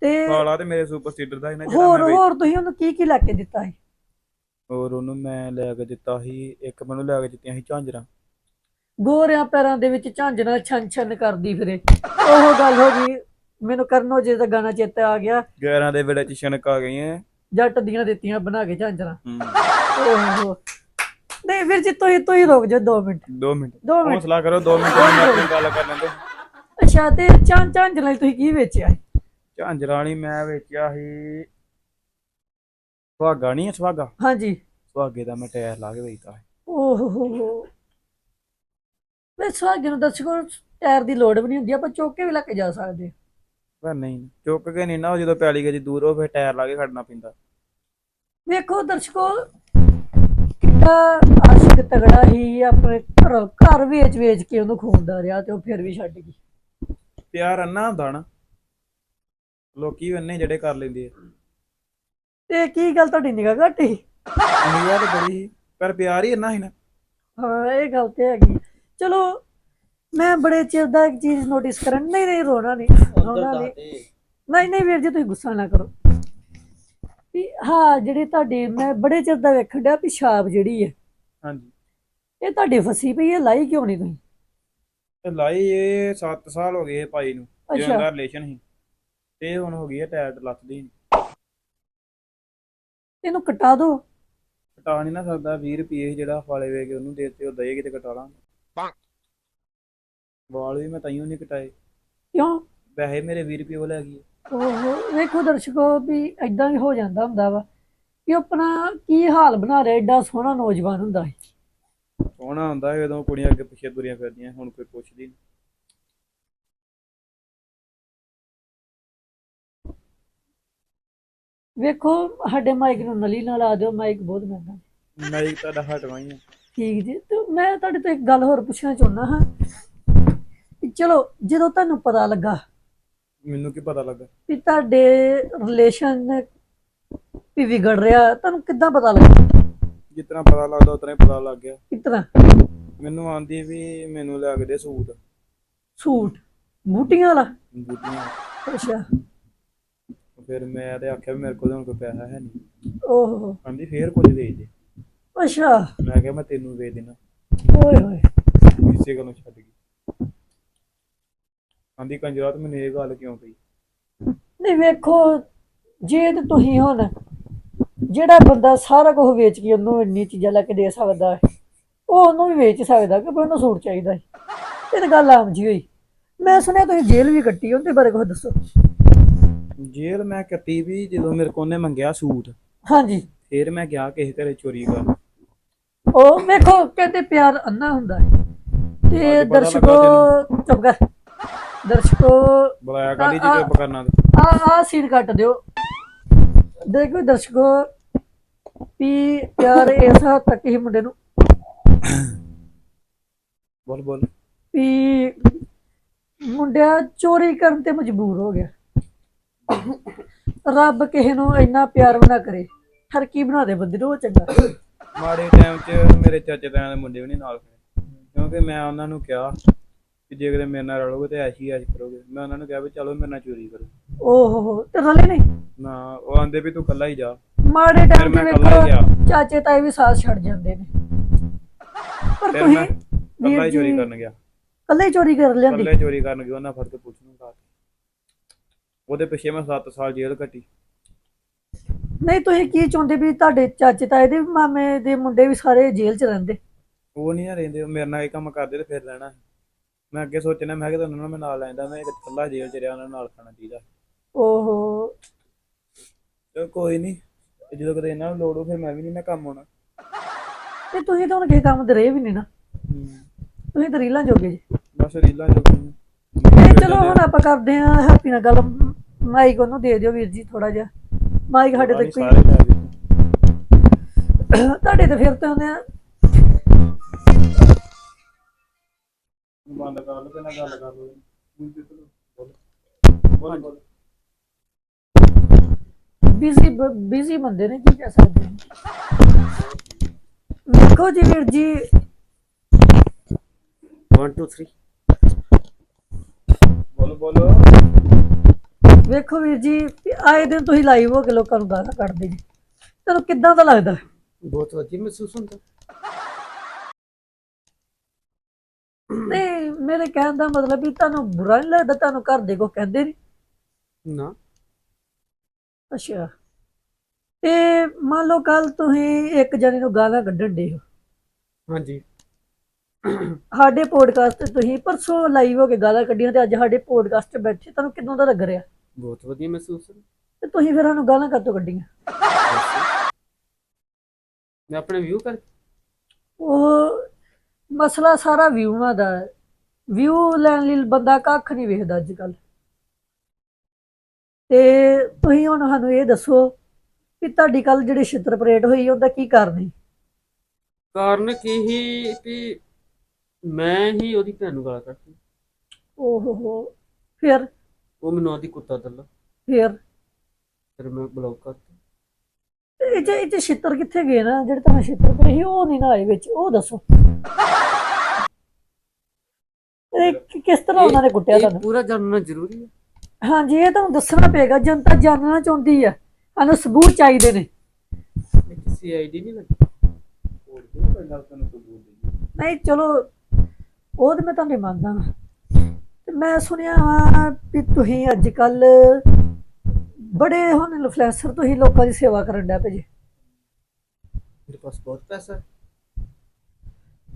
ਤੇ ਫਾਲਾ ਤੇ ਮੇਰੇ ਸੁਪਰ ਸੀਟਰ ਦਾ ਹੀ ਨਾ ਜਿਹੜਾ ਹੋਰ ਮੈਂ ਵੇਚ- ਹੋਰ ਤੁਸੀਂ ਉਹਨੂੰ ਕੀ ਕੀ ਲੈ ਕੇ ਦਿੱਤਾ ਸੀ? ਹੋਰ ਉਹਨੂੰ ਮੈਂ ਲੈ ਕੇ ਦਿੱਤਾ ਸੀ ਇੱਕ ਮੈਨੂੰ ਲੈ ਕੇ ਦਿੱਤੀਆਂ ਸੀ ਝਾਂਜਰਾਂ। ਗੋਰਿਆਂ ਪੈਰਾਂ ਦੇ ਵਿੱਚ ਝਾਂਜਰਾਂ ਛਨ ਛਨ ਕਰਦੀ ਫਿਰੇ। ਉਹ ਗੱਲ ਹੋ ਗਈ ਮੈਨੂੰ ਕਰਨੋ ਜੇ ਦਾ ਗਾਣਾ ਚੇਤਾ ਆ ਗਿਆ। 11 ਦੇ ਵੇਲੇ ਚ ਛਣਕ ਆ ਗਈਆਂ। ਜੱਟ ਦੀਆਂ ਦਿੱਤੀਆਂ ਬਣਾ ਕੇ ਝਾਂਜਰਾਂ। ਹੂੰ। ਓਹੋ ਨਹੀਂ ਵੀਰ ਜੀ ਤੁਸੀਂ ਤੁਸੀਂ ਰੁਕ ਜਾਓ 2 ਮਿੰਟ। 2 ਮਿੰਟ। 2 ਮਿੰਟ। ਹੌਸਲਾ ਕਰੋ 2 ਮਿੰਟ ਮੈਂ ਆਪਣੀ ਗੱਲ ਕਰ ਲੈਂਦੇ। ਅੱਛਾ ਤੇ ਝਾਂ ਝਾਂਜਰਾਂ ਲਈ ਤੁਸੀਂ ਕੀ ਵੇਚਿਆ ਝਾਂਜਰਾਣੀ ਮੈਂ ਵੇਚਿਆ ਸੀ। ਸੁਹਾਗਾ ਨਹੀਂ ਹੈ ਸੁਹਾਗਾ? ਹਾਂਜੀ। ਸੁਹਾਗੇ ਦਾ ਮੈਂ ਟਾਇਰ ਲਾ ਕੇ ਵੇਚਦਾ। ਓਹੋ। ਵੇ ਸੁਹਾਗੇ ਨੂੰ ਦੱਸੋ ਟਾਇਰ ਦੀ ਲੋੜ ਵੀ ਨਹੀਂ ਹੁੰਦੀ ਆਪਾਂ ਚੁੱਕ ਵੀ ਲੈ ਕੇ ਜਾ ਸਕਦੇ ਹਾਂ। ਪਰ ਨਹੀਂ ਚੁੱਕ ਕੇ ਨਹੀਂ ਨਾ ਉਹ ਜਦੋਂ ਪੈਲੀ ਗਈ ਦੂਰ ਹੋ ਫਿਰ ਟਾਇਰ ਲਾ ਕੇ ਖੜਨਾ ਪੈਂਦਾ। ਵੇਖੋ ਦਰਸ਼ਕੋ ਕਿੰਨਾ ਆਸ਼ਿਕ ਤਗੜਾ ਹੀ ਆਪਣੇ ਘਰ ਘਰ ਵੇਚ ਵੇਚ ਕੇ ਉਹਨੂੰ ਖੋਲਦਾ ਰਿਹਾ ਤੇ ਉਹ ਫਿਰ ਵੀ ਛੱਡ ਗਈ। ਪਿਆਰ ਅੰਨਾ ਹੁੰਦਾ ਨਾ ਲੋਕੀ ਵੀ ਅੰਨੇ ਜਿਹੜੇ ਕਰ ਲੈਂਦੇ ਆ। ਤੇ ਕੀ ਗੱਲ ਤੁਹਾਡੀ ਨਿਗਾਹ ਘੱਟ ਸੀ? ਨਿਗਾਹ ਤੇ ਬੜੀ ਸੀ, ਪਰ ਪਿਆਰ ਹੀ ਇੰਨਾ ਸੀ ਨਾ। ਹਾਂ ਇਹ ਗੱਲ ਤੇ ਹੈਗੀ। ਚਲੋ ਮੈਂ ਬੜੇ ਚਿਰ ਦਾ ਇੱਕ ਚੀਜ਼ ਨੋਟਿਸ ਕਰਨ ਨਹੀਂ ਨਹੀਂ ਰੋਣਾ ਨਹੀਂ ਰੋਣਾ ਨਹੀਂ। ਨਹੀਂ ਨਹੀਂ ਵੀਰ ਜੀ ਤੁਸੀਂ ਗੁੱਸਾ ਨਾ ਕਰੋ। ਵੀ ਹਾਂ ਜਿਹੜੀ ਤੁਹਾਡੀ ਮੈਂ ਬੜੇ ਚਿਰ ਦਾ ਵੇਖਣ ਡਿਆ ਪਿਸ਼ਾਬ ਜਿਹੜੀ ਹੈ। ਹਾਂਜੀ। ਇਹ ਤੁਹਾਡੀ ਫਸੀ ਪਈ ਹੈ ਲਾਈ ਕਿਉਂ ਨਹੀਂ ਤੁਸੀਂ? ਤੇ ਲਾਈ ਇਹ 7 ਸਾਲ ਹੋ ਗਏ ਭਾਈ ਨੂੰ ਦਾ ਰਿਲੇਸ਼ਨ ਸੀ। ਤੇ ਹੁਣ ਹੋ ਗਈ ਹੈ ਟਾਇਰ ਲੱਥਦੀ ਨੀ। ਇਹਨੂੰ ਕਟਾ ਦਿਓ ਕਟਾ ਨਹੀਂ ਨਾ ਸਕਦਾ 20 ਰੁਪਏ ਜਿਹੜਾ ਫਾਲੇ ਵੇ ਕੇ ਉਹਨੂੰ ਦੇ ਦਿੱਤੇ ਉਹ ਦਏ ਕਿਤੇ ਕਟਾ ਲਾਂਗੇ। ਵਾਲ ਵੀ ਮੈਂ ਤਾਈਓ ਨਹੀਂ ਕਟਾਏ। ਕਿਉਂ? ਵੈਸੇ ਮੇਰੇ 20 ਰੁਪਏ ਉਹ ਲੈ ਗਈ। ਓਹੋ ਵੇਖੋ ਦਰਸ਼ਕੋ ਵੀ ਇਦਾਂ ਵੀ ਹੋ ਜਾਂਦਾ ਹੁੰਦਾ ਵਾ ਕਿ ਉਹ ਆਪਣਾ ਕੀ ਹਾਲ ਬਣਾ ਰਿਹਾ ਏਡਾ ਸੋਹਣਾ ਨੌਜਵਾਨ ਹੁੰਦਾ ਹੈ ਸੋਹਣਾ ਹੁੰਦਾ ਸੀ ਉਦੋਂ ਕੁੜੀਆਂ ਅੱਗੇ ਪਿੱਛੇ ਤੁਰੀਆਂ ਫਿਰਦੀਆਂ ਹੁਣ ਕੋਈ ਪੁੱਛਦੀ ਨਹੀਂ ਵੇਖੋ ਸਾਡੇ ਮਾਈਕ ਨੂੰ ਨਲੀ ਨਾਲ ਆ ਦਿਓ ਮਾਈਕ ਬਹੁਤ ਮਹਿੰਗਾ ਮੈਂ ਇੱਕ ਤੁਹਾਡਾ ਹਟਵਾ ਹੀ ਆ ਠੀਕ ਜੀ ਤੇ ਮੈਂ ਤੁਹਾਡੇ ਤੋਂ ਇੱਕ ਗੱਲ ਹੋਰ ਪੁੱਛਣਾ ਚਾਹੁੰਦਾ ਹਾਂ। ਚਲੋ ਜਦੋਂ ਤੁਹਾਨੂੰ ਪਤਾ ਲੱਗਾ ਮੈਨੂੰ ਕੀ ਪਤਾ ਲੱਗਾ? ਵੀ ਤੁਹਾਡੇ ਰਿਲੇਸ਼ਨ ਵੀ ਵਿਗੜ ਰਿਹਾ ਤੁਹਾਨੂੰ ਕਿੱਦਾਂ ਪਤਾ ਲੱਗਾ? ਜਿਤਨਾ ਪਤਾ ਲੱਗਦਾ ਉਤਨਾ ਹੀ ਪਤਾ ਲੱਗ ਗਿਆ। ਕਿਤਨਾ ਮੈਨੂੰ ਆਂਦੀ ਵੀ ਮੈਨੂੰ ਲੈ ਕੇ ਦੇ ਸੂਟ। ਸੂਟ? ਬੂਟੀਆਂ ਵਾਲਾ? ਬੂਟੀਆਂ। ਅੱਛਾ। ਫਿਰ ਮੈਂ ਤੇ ਆਖਿਆ ਵੀ ਮੇਰੇ ਕੋਲ ਹੁਣ ਕੋਈ ਪੈਸਾ ਹੈ ਨਹੀਂ। ਓਹੋ। ਆਂਦੀ ਫੇਰ ਕੁਝ ਦੇ ਦੇ। ਅੱਛਾ। ਮੈਂ ਕਿਹਾ ਮੈਂ ਤੈਨੂੰ ਦੇ ਦੇਣਾ। ਓਏ ਹੋਏ। ਇਸੇ ਗੱਲੋਂ ਛੱਡ ਗਈ। ਆਂਦੀ ਕੰਜਰਾ ਤੂੰ ਮੈਨੂੰ ਇਹ ਗੱਲ ਕਿਉਂ ਕਹੀ? ਨਹੀਂ ਵੇਖੋ ਜੇ ਤੇ ਤੁਸੀਂ ਹੁਣ ਜਿਹੜਾ ਬੰਦਾ ਸਾਰਾ ਕੁਝ ਵੇਚ ਕੇ ਉਹਨੂੰ ਇੰਨੀ ਚੀਜ਼ਾਂ ਲੈ ਕੇ ਦੇ ਸਕਦਾ ਹੈ ਉਹ ਉਹਨੂੰ ਵੀ ਵੇਚ ਸਕਦਾ ਕਿ ਉਹਨੂੰ ਸੂਟ ਚਾਹੀਦਾ ਹੈ। ਇਹ ਤਾਂ ਗੱਲ ਆਮ ਜੀ ਹੋਈ। ਮੈਂ ਸੁਣਿਆ ਤੁਸੀਂ ਜੇਲ੍ਹ ਵੀ ਕੱਟੀ ਉਹਦੇ ਬਾਰੇ ਕੁਝ ਦੱਸੋ। ਜੇਲ੍ਹ ਮੈਂ ਕੱਟੀ ਵੀ ਜਦੋਂ ਮੇਰੇ ਕੋਲ ਨੇ ਮੰਗਿਆ ਸੂਟ। ਹਾਂਜੀ। ਫਿਰ ਮੈਂ ਗਿਆ ਕਿਸੇ ਘਰੇ ਚੋਰੀ ਕਰਨ। ਉਹ ਵੇਖੋ ਕਹਿੰਦੇ ਪਿਆਰ ਅੰਨਾ ਹੁੰਦਾ ਹੈ। ਤੇ ਦਰਸ਼ਕੋ ਚੁੱਪ ਕਰ ਦਰਸ਼ਕੋ ਬੁਲਾਇਆ ਕਾਦੀ ਜੀ ਆ- ਚੁੱਪ ਕਰਨਾ ਤੇ? ਆ ਆ ਸੀਨ ਕੱਟ ਦਿਓ। ਦੇਖੋ ਦਰਸ਼ਕੋ ਵੀ ਪਿਆਰ ਇਸ ਹੱਦ ਤੱਕ ਹੀ ਮੁੰਡੇ ਨੂੰ ਬੋਲ ਬੋਲ। ਵੀ ਮੁੰਡਿਆ ਚੋਰੀ ਕਰਨ ਤੇ ਮਜਬੂਰ ਹੋ ਗਿਆ। ਰੱਬ ਕਿਸੇ ਨੂੰ ਇੰਨਾ ਪਿਆਰ ਵੀ ਨਾ ਕਰੇ। ਹਰ ਕੀ ਬਣਾ ਦੇ ਬੰਦੇ ਨੂੰ ਉਹ ਚੰਗਾ। ਮਾੜੇ ਟਾਈਮ 'ਚ ਮੇਰੇ ਚਾਚੇ ਤਾਇਆਂ ਦੇ ਮੁੰਡੇ ਵੀ ਨਹੀਂ ਨਾਲ ਖੜੇ। ਕਿਉਂਕਿ ਮੈਂ ਉਹਨਾਂ ਨੂੰ ਕਿਹਾ ਕਿ ਜੇ ਕਿਤੇ ਮੇਰੇ ਨਾਲ ਰਲੋਗੇ ਤੇ ਐਸ਼ੀ ਐਸ਼ ਕਰੋਗੇ। ਮੈਂ ਉਹਨਾਂ ਨੂੰ ਕਿਹਾ ਵੀ ਚਲੋ ਮੇਰੇ ਨਾਲ ਚੋਰੀ ਕਰੋ। ਓਹੋ ਤੇ ਰਲੇ ਨਹੀਂ? ਨਾ ਉਹ ਆਂਦੇ ਵੀ ਤੂੰ ਇਕੱਲਾ ਹੀ ਜਾ। ਮਾੜੇ ਫਿਰ ਟਾਈਮ ਤੇ ਮੈਂ ਇਕੱਲਾ ਹੀ ਵੇਖੋ ਗਿਆ ਚਾਚੇ ਤਾਏ ਵੀ ਸਾਥ ਛੱਡ ਜਾਂਦੇ ਨੇ। ਪਰ ਫਿਰ ਤੁਸੀਂ ਮੈਂ ਇਕੱਲਾ ਹੀ ਚੋਰੀ ਕਰਨ ਗਿਆ। ਕੱਲੇ ਹੀ ਚੋਰੀ ਕਰ ਲਿਆਂਦੀ। ਇਕੱਲੇ ਚੋਰੀ ਕਰਨ ਗਿਆ ਉਹਨਾਂ ਫੜ ਕੇ ਪੁੱਛ ਨੂੰ ਲਾ ਉਹਦੇ ਪਿੱਛੇ ਮੈਂ 7 ਸਾਲ ਜੇਲ੍ਹ ਕੱਟੀ। ਨਹੀਂ ਤੁਸੀਂ ਕੀ ਚਾਹੁੰਦੇ ਵੀ ਤੁਹਾਡੇ ਚਾਚੇ ਤਾਏ ਦੇ ਮਾਮੇ ਦੇ ਮੁੰਡੇ ਵੀ ਸਾਰੇ ਜੇਲ੍ਹ 'ਚ ਰਹਿੰਦੇ? ਉਹ ਨਹੀਂ ਨਾ ਰਹਿੰਦੇ ਉਹ ਮੇਰੇ ਨਾਲ ਇਹ ਕੰਮ ਕਰਦੇ ਤੇ ਫਿਰ ਰਹਿਣਾ ਮੈਂ ਅੱਗੇ ਸੋਚਣਾ ਮੈਂ ਕਿ ਤੁਹਾਨੂੰ ਨਾ ਮੈਂ ਨਾਲ ਲੈਂਦਾ ਮੈਂ ਇਕੱਲਾ ਜੇਲ੍ਹ 'ਚ ਰਿਹਾ ਉਹਨਾਂ ਨਾਲ ਖਾਣਾ ਚਾਹੀਦਾ। ਓਹੋ। ਚਲੋ ਕੋਈ ਨਹੀਂ ਜਦੋਂ ਕਦੇ ਇਹਨਾਂ ਨੂੰ ਲੋੜ ਹੋ ਫਿਰ ਮੈਂ ਵੀ ਨਹੀਂ ਨਾ ਕੰਮ ਆਉਣਾ। ਤੇ ਤੁਸੀਂ ਤਾਂ ਹੁਣ ਕਿਸੇ ਕੰਮ ਦੇ ਰਹੇ ਵੀ ਨਹੀਂ ਨਾ। ਤੁਸੀਂ ਤਾਂ ਰੀਲਾਂ ਜੋਗੇ ਜੀ। ਬਸ ਰੀਲਾਂ ਜੋ ਤੇ ਚਲੋ ਹੁਣ ਆਪਾਂ ਕਰਦੇ ਹਾਂ ਹੈਪੀ ਨਾਲ ਗੱਲ। ਮਾਈਕ ਉਹਨੂੰ ਦੇ ਦਿਓ ਵੀਰ ਜੀ ਥੋੜਾ ਜਿਹਾ। ਮਾਈਕ ਸਾਡੇ ਤੇ ਕੋਈ ਲੈ ਤੁਹਾਡੇ ਤੇ ਫਿਰ ਤੇ ਹੁੰਦੇ ਆ ਬੰਦ ਕਰ ਲਓ ਤੇ ਨਾ ਗੱਲ ਕਰ ਲਓ। ਬੋਲ। ਬੋਲ ਬਿਜ਼ੀ ਬਿਜ਼ੀ ਬੰਦੇ ਨੇ ਕੀ ਕਹਿ ਸਕਦੇ ਵੇਖੋ ਜੀ ਵੀਰ ਜੀ। 1 2 3 ਬੋਲ ਬੋਲੋ। ਵੇਖੋ ਵੀਰ ਜੀ ਆਏ ਦਿਨ ਤੁਸੀਂ ਲਾਈਵ ਹੋ ਕੇ ਲੋਕਾਂ ਨੂੰ ਗਾਲਾਂ ਕੱਢਦੇ ਜੀ। ਤੁਹਾਨੂੰ ਕਿੱਦਾਂ ਦਾ ਲੱਗਦਾ? ਬਹੁਤ ਵਧੀਆ ਮਹਿਸੂਸ ਹੁੰਦਾ। ਨਹੀਂ ਮੇਰੇ ਕਹਿਣ ਦਾ ਮਤਲਬ ਵੀ ਤੁਹਾਨੂੰ ਬੁਰਾ ਨਹੀਂ ਲੱਗਦਾ ਤੁਹਾਨੂੰ ਘਰ ਦੇ ਕੋ ਕਹਿੰਦੇ ਨਹੀਂ ਨਾ। ਅੱਛਾ। ਤੇ ਮੰਨ ਲਓ ਕੱਲ ਤੁਸੀਂ ਇੱਕ ਜਣੇ ਨੂੰ ਗਾਲਾਂ ਕੱਢਣ ਦੇ ਹੋ। ਹਾਂਜੀ। ਸਾਡੇ ਪੋਡਕਾਸਟ ਤੇ ਤੁਸੀਂ ਪਰਸੋਂ ਲਾਈਵ ਹੋ ਕੇ ਗਾਲਾਂ ਕੱਢੀਆਂ ਤੇ ਅੱਜ ਸਾਡੇ ਪੋਡਕਾਸਟ 'ਤੇ ਬੈਠੇ ਤੁਹਾਨੂੰ ਕਿਦੋਂ ਦਾ ਲੱਗ ਰਿਹਾ? ਬਹੁਤ ਵਧੀਆ ਮਹਿਸੂਸ ਹੁੰਦਾ ਤੇ ਤੁਸੀਂ ਫਿਰ ਸਾਨੂੰ ਗਾਲਾਂ ਕਾਤੋਂ ਕੱਢੀਆਂ? ਮੈਂ ਆਪਣੇ ਵਿਊ ਕਰ ਉਹ ਮਸਲਾ ਸਾਰਾ ਵਿਊਆਂ ਦਾ। ਵਿਊ ਲੈਣ ਲਈ ਬੰਦਾ ਕੱਖ ਨਹੀਂ ਵੇਖਦਾ ਅੱਜ ਕੱਲ ਤੇ ਤੁਸੀਂ ਹੁਣ ਸਾਨੂੰ ਇਹ ਦੱਸੋ ਕਿ ਤੁਹਾਡੀ ਕੱਲ ਜਿਹੜੀ ਛਿੱਤਰ ਪਰੇਡ ਹੋਈ ਉਹਦਾ ਕੀ ਕਾਰਨ ਹੈ ਕਾਰਨ ਕੀ ਹੀ ਵੀ ਮੈਂ ਹੀ ਉਹਦੀ ਭੈਣ ਨੂੰ ਗਾਲਾਂ ਕੱਢੀ ਓਹ ਹੋ ਫਿਰ? ਉਹ ਮੈਨੂੰ ਆਦੀ ਕੁੱਤਾ ਦੱਲਾ ਫਿਰ? ਫਿਰ ਮੈਂ ਬਲੌਕ ਕਰਤਾ। ਇਹ ਚ ਇਹ ਚ ਛਿੱਤਰ ਕਿੱਥੇ ਗਏ ਨਾ ਜਿਹੜੇ ਤੁਹਾਨੂੰ ਛਿੱਤਰ ਪਰੇ ਸੀ ਉਹ ਨਹੀਂ ਨਾ ਆਏ ਵਿੱਚ ਉਹ ਦੱਸੋ। ਇਹ ਕਿ- ਕਿਸ ਤਰ੍ਹਾਂ ਉਹਨਾਂ ਨੇ ਕੁੱਟਿਆ ਇਹ ਤੁਹਾਨੂੰ? ਪੂਰਾ ਜਾਣਨਾ ਜ਼ਰੂਰੀ ਹੈ। ਹਾਂਜੀ ਇਹ ਤੁਹਾਨੂੰ ਦੱਸਣਾ ਪਏਗਾ ਜਨਤਾ ਜਾਣਨਾ ਚਾਹੁੰਦੀ ਆ ਸਾਨੂੰ ਸਬੂਤ ਚਾਹੀਦੇ ਨੇ। ਇਹ ਕਿਸੇ ਆਈਡੀ ਨਹੀਂ ਲੱਗੀ। ਹੋਰ ਕਿਉਂ ਪਹਿਲਾਂ ਤੈਨੂੰ ਸਬੂਤ ਦੇਈਏ ਨਹੀਂ ਚਲੋ ਉਹ ਤੇ ਮੈਂ ਤੁਹਾਨੂੰ ਮੰਨਦਾ ਵਾਂ। ਤੇ ਮੈਂ ਸੁਣਿਆ ਵਾ ਵੀ ਤੁਸੀਂ ਅੱਜ ਕੱਲ ਬੜੇ ਹੁਣ ਇਨਫਲੂਐਂਸਰ ਤੁਸੀਂ ਲੋਕਾਂ ਦੀ ਸੇਵਾ ਕਰਨ ਡਿਆ ਪਏ ਜੀ। ਮੇਰੇ ਪਾਸ ਬਹੁਤ ਪੈਸਾ ਹੈ।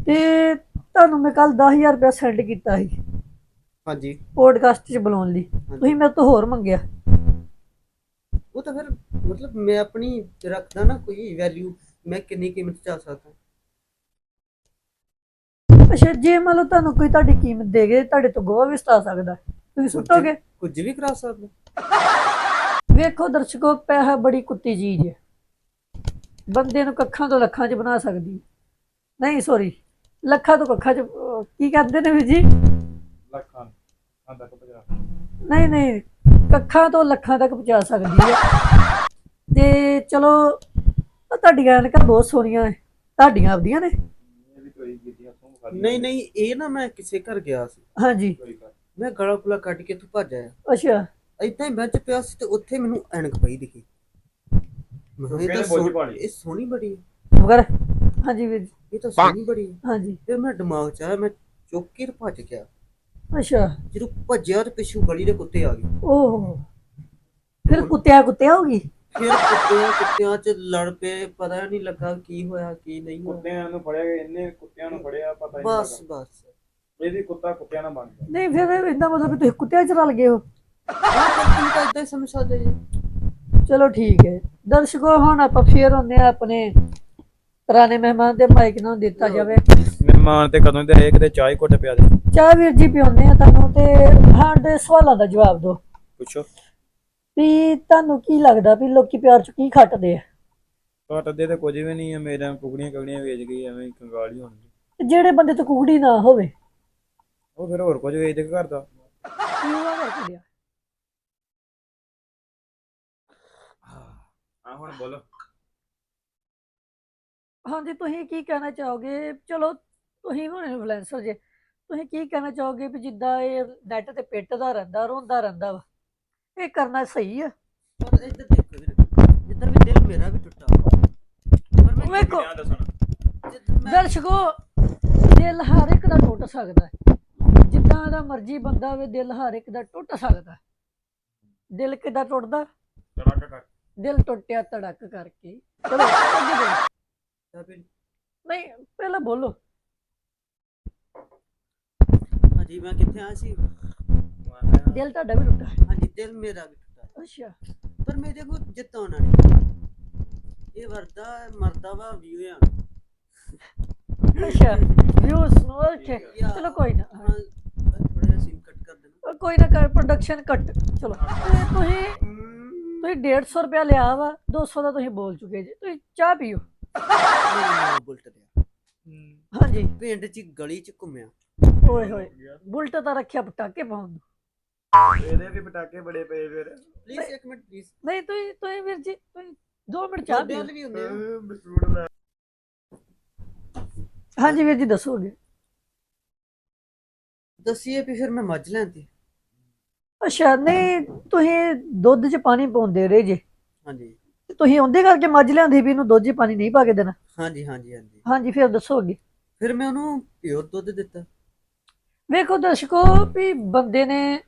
ਤੇ ਤੁਹਾਨੂੰ ਮੈਂ ਕੱਲ 10000 ਰੁਪਏ ਸੈਂਡ ਕੀਤਾ ਸੀ। ਹਾਂਜੀ। ਪੋਡਕਾਸਟ 'ਚ ਬੁਲਾਉਣ ਲਈ। ਤੁਸੀਂ ਮੇਰੇ ਤੋਂ ਹੋਰ ਮੰਗਿਆ। ਉਹ ਤਾਂ ਫਿਰ ਮਤਲਬ ਮੈਂ ਆਪਣੀ ਰੱਖਦਾ ਨਾ ਕੋਈ ਵੈਲਿਊ ਮੈਂ ਕਿੰਨੀ ਕੀਮਤ ਚ ਸਕਦਾ। ਅੱਛਾ ਜੇ ਮੰਨ ਲਓ ਤੁਹਾਨੂੰ ਕੋਈ ਤੁਹਾਡੀ ਕੀਮਤ ਦੇ ਗਏ ਤੁਹਾਡੇ ਤੋਂ ਗੋਹਾ ਵੀ ਸਤਾ ਸਕਦਾ। ਤੁਸੀਂ ਸੁੱਟੋਗੇ? ਕੁਝ ਵੀ ਕਰਾ ਸਕਦਾ। ਵੇਖੋ ਦਰਸ਼ਕੋ ਪੈਸਾ ਬੜੀ ਕੁੱਤੀ ਚੀਜ਼ ਹੈ। ਬੰਦੇ ਨੂੰ ਕੱਖਾਂ ਤੋਂ ਲੱਖਾਂ 'ਚ ਬਣਾ ਸਕਦੀ। ਨਹੀਂ ਸੌਰੀ ਲੱਖਾਂ ਤੋਂ ਕੱਖਾਂ 'ਚ ਅਹ, ਕੀ ਕਹਿੰਦੇ ਨੇ ਵੀਰ ਜੀ? ਲੱਖਾਂ ਹਾਂ ਤੱਕ ਪਜਾ ਨਹੀਂ ਨਹੀਂ ਕੱਖਾਂ ਤੋਂ ਲੱਖਾਂ ਤੱਕ ਪਹੁੰਚਾ ਸਕਦੀ ਹੈ। ਤੇ ਚਲੋ ਆਹ ਤੁਹਾਡੀਆਂ ਐਨਕਾਂ ਬਹੁਤ ਸੋਹਣੀਆਂ ਹੈ ਤੁਹਾਡੀਆਂ ਆਪਦੀਆਂ ਨੇ? ਇਹ ਵੀ ਕੋਈ ਗਿੱਦੀਆਂ ਸੋਹ ਖਾਲੀ ਨਹੀਂ ਨਹੀਂ ਇਹ ਨਾ ਮੈਂ ਕਿਸੇ ਘਰ ਗਿਆ ਸੀ। ਹਾਂਜੀ। ਕੋਈ ਕਰ ਮੈਂ ਗਲਾ ਗੁਲਾ ਕੱਢ ਕੇ ਤੂੰ ਭੱਜ ਆਇਆ। ਅੱਛਾ। ਏਦਾਂ ਹੀ ਬੈਂਚ ਪਿਆ ਸੀ ਤੇ ਉੱਥੇ ਮੈਨੂੰ ਐਨਕ ਪਈ ਦਿਖੀ। ਮੈਂ ਕਿਹਾ ਇਹ ਤਾਂ ਸੋਹਣੀ- ਪਾਣੀ। ਇਹ ਸੋਹਣੀ ਬੜੀ ਹੈ। ਮਗਰ ਹਾਂਜੀ ਵੀਰ ਜੀ। ਇਹ ਤਾਂ ਸੋਹਣੀ ਬੜੀ ਹੈ ਹਾਂਜੀ। ਫਿਰ ਮੈਂ ਦਿਮਾਗ ਚ ਆਇਆ ਮੈਂ ਚੁੱਕ ਕੇ ਤੇ ਭੱਜ ਗਿਆ। ਅੱਛਾ। ਜਦੋਂ ਭੱਜਿਆ ਤੇ ਪਿੱਛੋਂ ਗਲੀ ਦੇ ਕੁੱਤੇ ਆ ਗਏ। ਓਹ। ਫਿਰ ਕੁੱਤਿਆ ਕੁੱਤਿਆ ਹੋ ਗਈ? ਫਿਰ ਕੁੱਤਿਆਂ ਕੁੱਤਿਆਂ ਚ ਲੜ ਪਏ ਪਤਾ ਨਹੀਂ ਲੱਗਾ ਕੀ ਹੋਇਆ ਕੀ ਨਹੀਂ ਹੋਇਆ। ਕੁੱਤਿਆਂ ਨੂੰ ਫੜਿਆ ਗਿਆ ਇੰਨੇ ਕੁੱਤਿਆਂ ਨੂੰ ਫੜਿਆ ਪਤਾ ਨਹੀਂ ਬਸ ਲੱਗਾ। ਬਸ। ਇਹ ਵੀ ਕੁੱਤਾ ਕੁੱਤਿਆਂ ਨਾਲ ਬਣ ਗਿਆ। ਨਹੀਂ ਫਿਰ ਇਹਦਾ ਮਤਲਬ ਵੀ ਤੁਸੀਂ ਕੁੱਤਿਆਂ 'ਚ ਰਲ ਗਏ ਹੋ? ਹਾਂ ਫਿਰ ਤੁਸੀਂ ਤਾਂ ਏਦਾਂ ਹੀ ਸਮਝ ਸਕਦੇ ਜੀ। ਚਲੋ ਠੀਕ ਹੈ। ਦਰਸ਼ਕੋ ਹੁਣ ਆਪਾਂ ਫੇਰ ਹੁੰਦੇ ਆ ਆਪਣੇ ਪੁਰਾਣੇ ਮਹਿਮਾਨ ਦੇ ਮਾਈਕ ਨੂੰ ਦਿੱਤਾ ਜਾਵੇ। ਮਹਿਮਾਨ ਤੇ ਕਦੋਂ ਦੇ ਆਏ? ਕਿਤੇ ਚਾਹ ਹੀ ਘੁੱਟ ਪਿਆ ਦੇ। ਚਾਹ ਵੀਰ ਜੀ ਪਿਉਂਦੇ ਆ ਤੁਹਾਨੂੰ ਤੇ ਸਾਡੇ ਸਵਾਲਾਂ ਦਾ ਜਵਾਬ ਦਿਓ। ਪੁੱਛੋ। ਵੀ ਤੁਹਾਨੂੰ ਕੀ ਲੱਗਦਾ ਵੀ ਲੋਕੀ ਪਿਆਰ ਚ ਕੀ ਖੱਟਦੇ ਆ? ਘਟਦੇ ਤੇ ਕੁਝ ਵੀ ਨਹੀਂ ਹੈ ਮੇਰੇ ਕੁਕੜੀਆਂ ਕਗੜੀਆਂ ਵੇਚ ਗਈ ਐਵੇਂ ਹੀ ਕੰਗਾਲ ਹੀ ਹੋਣਗੇ ਤੇ ਜਿਹੜੇ ਬੰਦੇ ਤੋਂ ਕੁਕੜੀ ਨਾ ਹੋਵੇ। ਉਹ ਫਿਰ ਹੋਰ ਕੁਝ ਵੇਚ ਦੇ ਘਰ ਦਾ। ਕੀ ਹਾਂ ਹੁਣ ਬੋਲੋ। ਹਾਂਜੀ ਤੁਸੀਂ ਕੀ ਕਹਿਣਾ ਚਾਹੋਗੇ? ਚਲੋ ਤੁਸੀਂ ਹੁਣ ਇਨਫਲੂਐਂਸਰ ਜੇ ਤੁਸੀਂ ਕੀ ਕਹਿਣਾ ਚਾਹੋਗੇ ਵੀ ਜਿੱਦਾਂ ਇਹ ਨੈਟ ਤੇ ਪਿੱਟਦਾ ਰਹਿੰਦਾ ਰੋਂਦਾ ਰਹਿੰਦਾ ਵਾ? ਇਹ ਕਰਨਾ ਸਹੀ ਆ? ਪਰ ਇੱਧਰ ਦੇਖੋ ਵੀਰੇ ਜਿੱਧਰ ਵੀ ਦਿਲ ਮੇਰਾ ਵੀ ਟੁੱਟਾ ਪਰ ਮੈਂ ਵੇਖੋ ਦਰਸ਼ਕੋ ਦਿਲ ਹਰ ਇੱਕ ਦਾ ਟੁੱਟ ਸਕਦਾ। ਹੈ ਜਿੱਦਾਂ ਦਾ ਮਰਜ਼ੀ ਬੰਦਾ ਹੋਵੇ ਦਿਲ ਹਰ ਇੱਕ ਦਾ ਟੁੱਟ ਸਕਦਾ। ਹੈ। ਦਿਲ ਕਿੱਦਾਂ ਟੁੱਟਦਾ? ਤੜਾਕਾ ਕਰ। ਦਿਲ ਟੁੱਟਿਆ ਧੜਕ ਕਰਕੇ। ਚਲੋ ਅੱਗੇ ਨਹੀਂ ਪਹਿਲਾਂ ਬੋਲੋ। ਹਾਂਜੀ ਮੈਂ ਕਿੱਥੇ ਆ ਸੀ? ਦਿਲ ਤੁਹਾਡਾ ਵੀ ਟੁੱਟਾ। ਹਾਂਜੀ ਦਿਲ ਮੇਰਾ ਵੀ ਟੁੱਟਾ। ਅੱਛਾ। ਪਰ ਮੇਰੇ ਕੋ ਜਿੱਤਾਉਣਾ ਨਹੀਂ ਇਹ ਵਰਦਾ ਮਰਦਾ ਵਾ ਵੀਊ ਆ ਅੱਛਾ ਵਿਊਸ ਨੂੰ ਅੱਛਾ ਚਲੋ ਕੋਈ ਨਾ। ਹਾਂ ਥੋੜਾ ਜਿਹਾ ਸੀਨ ਕੱਟ ਕਰ ਦੇਣਾ। ਉਹ ਕੋਈ ਨਾ ਕਰ ਪ੍ਰੋਡਕਸ਼ਨ ਕੱਟ ਚਲੋ। ਤੇ ਤੁਸੀਂ ਤੁਸੀਂ 150 ਰੁਪਇਆ ਲਿਆ ਵਾ 200 ਦਾ ਤੁਸੀਂ ਬੋਲ ਚੁੱਕੇ ਜੀ। ਤੁਸੀਂ ਚਾਹ ਪੀਓ। ਮੈਂ ਬੁਲਟ ਲਿਆ ਹਾਂਜੀ। ਪਿੰਡ ਚ ਗਲੀ ਚ ਘੁੰਮਿਆ। ਓਏ ਹੋਏ ਬੁਲਟ ਤਾਂ ਰੱਖਿਆ ਪਟਾਕੇ ਪਾਉਣ ਨੂੰ। ਇਹਦੇ ਵੀ ਪਟਾਕੇ ਬੜੇ ਪਏ ਫਿਰ। ਪਲੀਜ਼ ਇੱਕ ਮਿੰਟ ਪਲੀਜ਼ ਨਹੀਂ ਤੁਸੀਂ ਤੁਸੀਂ ਵੀਰ ਜੀ ਤੁਸੀਂ 2 ਮਿੰਟ ਚਾਹ ਪੀਓ ਵੱਲ ਵੀ ਹੁੰਦੇ ਆ। ਬਿਸਕੁਟ ਲੈ ਹਾਂਜੀ ਵੀਰ ਜੀ ਦੱਸੋਗੇ ਦੱਸੀਏ ਵੀ ਫਿਰ ਮੈਂ ਮੱਝ ਲੈਂਦੀ। ਅੱਛਾ ਨਹੀਂ ਤੁਸੀਂ ਦੁੱਧ 'ਚ ਪਾਣੀ ਪਾਉਂਦੇ ਰਹੇ ਜੇ। ਹਾਂਜੀ। ਤੇ ਤੁਸੀਂ ਉਹਦੇ ਕਰਕੇ ਮੱਝ ਲਿਆਂਦੀ ਵੀ ਇਹਨੂੰ ਦੁੱਧ 'ਚ ਪਾਣੀ ਨਹੀਂ ਪਾ ਕੇ ਦੇਣਾ। ਹਾਂਜੀ ਹਾਂਜੀ ਹਾਂਜੀ। ਹਾਂਜੀ ਫਿਰ ਦੱਸੋਗੇ ਫਿਰ ਮੈਂ ਉਹਨੂੰ ਪਿਓਰ ਦੁੱਧ ਦਿੱਤਾ। ਵੇਖੋ ਦਰਸ਼ਕੋ ਵੀ ਬੰਦੇ ਨੇ